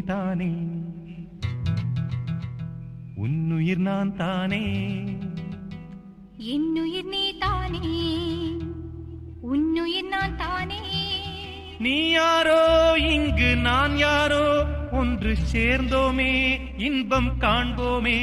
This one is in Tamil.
நீதானே உன்னுயிர் நான் தானே. என்னுயிர் நீ தானே. உன்னுயிர் நான் தானே. நீ யாரோ? இங்கு நான் யாரோ? ஒன்று சேர்ந்தோமே இன்பம் காண்போமே.